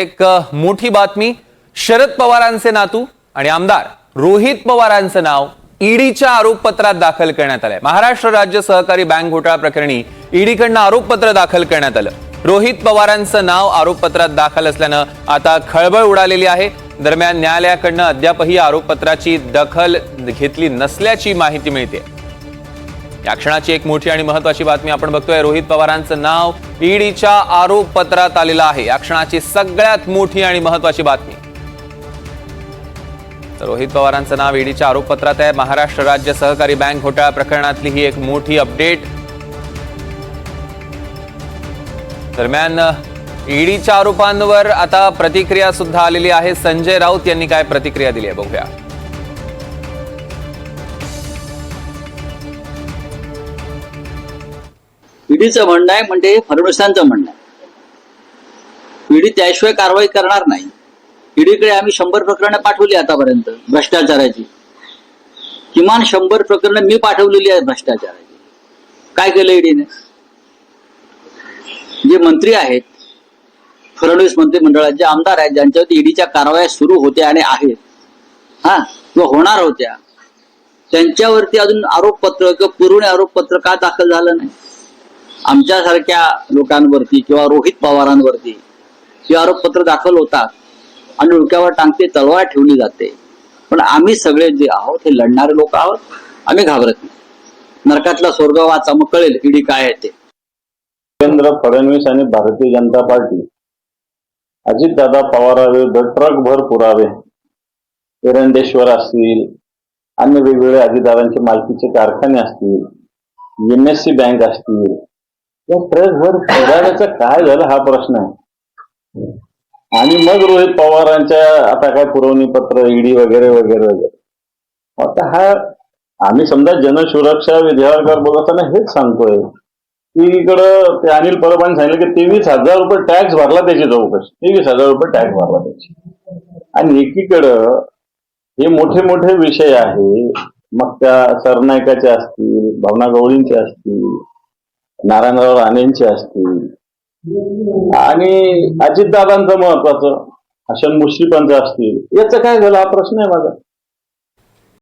एक मोठी बातमी. शरद पवारांचे नातू आणि आमदार रोहित पवारांचं नाव ईडीच्या आरोपपत्रात दाखल करण्यात आलंय. महाराष्ट्र राज्य सहकारी बँक घोटाळा प्रकरणी ईडीकडनं आरोपपत्र दाखल करण्यात आलं. रोहित पवारांचं नाव आरोपपत्रात दाखल असल्यानं आता खळबळ उडालेली आहे. दरम्यान न्यायालयाकडनं अद्यापही आरोपपत्राची दखल घेतली नसल्याची माहिती मिळते या क्षणाची एक मोठी आणि महत्वाची बातमी आपण बघतोय. रोहित पवारांचं नाव ईडीच्या आरोप पत्रात आलेलं आहे. या क्षणाची सगळ्यात मोठी आणि महत्वाची बातमी. तर रोहित पवारांचं नाव ईडीच्या आरोपपत्रात आहे. महाराष्ट्र राज्य सहकारी बँक घोटाळा प्रकरणातली ही एक मोठी अपडेट. दरम्यान ईडीच्या आरोपांवर आता प्रतिक्रिया सुद्धा आलेली आहे. संजय राऊत यांनी काय प्रतिक्रिया दिली आहे? बघूया. ईडीचं म्हणणं आहे म्हणजे फडणवीसांचं म्हणणं आहे. ईडी त्याशिवाय कारवाई करणार नाही. ईडीकडे आम्ही शंभर प्रकरणं पाठवली आतापर्यंत भ्रष्टाचाराची. किमान शंभर प्रकरणं मी पाठवलेली आहेत भ्रष्टाचाराची. काय केलं ईडीने? जे मंत्री आहेत फडणवीस मंत्रिमंडळात जे आमदार आहेत ज्यांच्यावरती ईडीच्या कारवाया सुरू होत्या आणि आहेत हा किंवा होणार होत्या त्यांच्यावरती अजून आरोपपत्र किंवा पुरवणी आरोपपत्र का दाखल झालं नाही? आमच्यासारख्या लोकांवरती किंवा रोहित पवारांवरती हे आरोपपत्र दाखल होतात आणि डोक्यावर टांगते तलवार ठेवली जाते. पण आम्ही सगळे जे आहोत हे लढणारे लोक आहोत आम्ही घाबरत नाही. नरकातला स्वर्ग वाचा मग कळेल ईडी काय आहे ते. देवेंद्र फडणवीस आणि भारतीय जनता पार्टी अजितदादा पवाराविरुद्ध ट्रकभर पुरावे. एरंडेश्वर असतील अन्य वेगवेगळ्या अजितदादांचे मालकीचे कारखाने असतील एमएससी बँक असतील या ट्रकभर पुराव्याचं काय झालं हा प्रश्न आहे. आणि मग रोहित पवारांच्या आता काय पुरवणी पत्र ईडी वगैरे वगैरे वगैरे. आता हा आम्ही समजा जनसुरक्षा विधेयकावर बोलत असताना हेच सांगतोय. की इकडं ते अनिल परबांनी सांगितलं की तेवीस हजार रुपये टॅक्स भरला त्याची चौकशी. तेवीस हजार रुपये टॅक्स भरला त्याची. आणि एकीकडं हे मोठे मोठे विषय आहे. मग त्या सरनायकाचे असतील भावना गवळींचे असतील नारायणराव राणेंचे असतील. आणि अजितदादांचं महत्वाचं हसन मुश्रीफांचं असतील. याचं काय झालं? हा प्रश्न आहे माझा.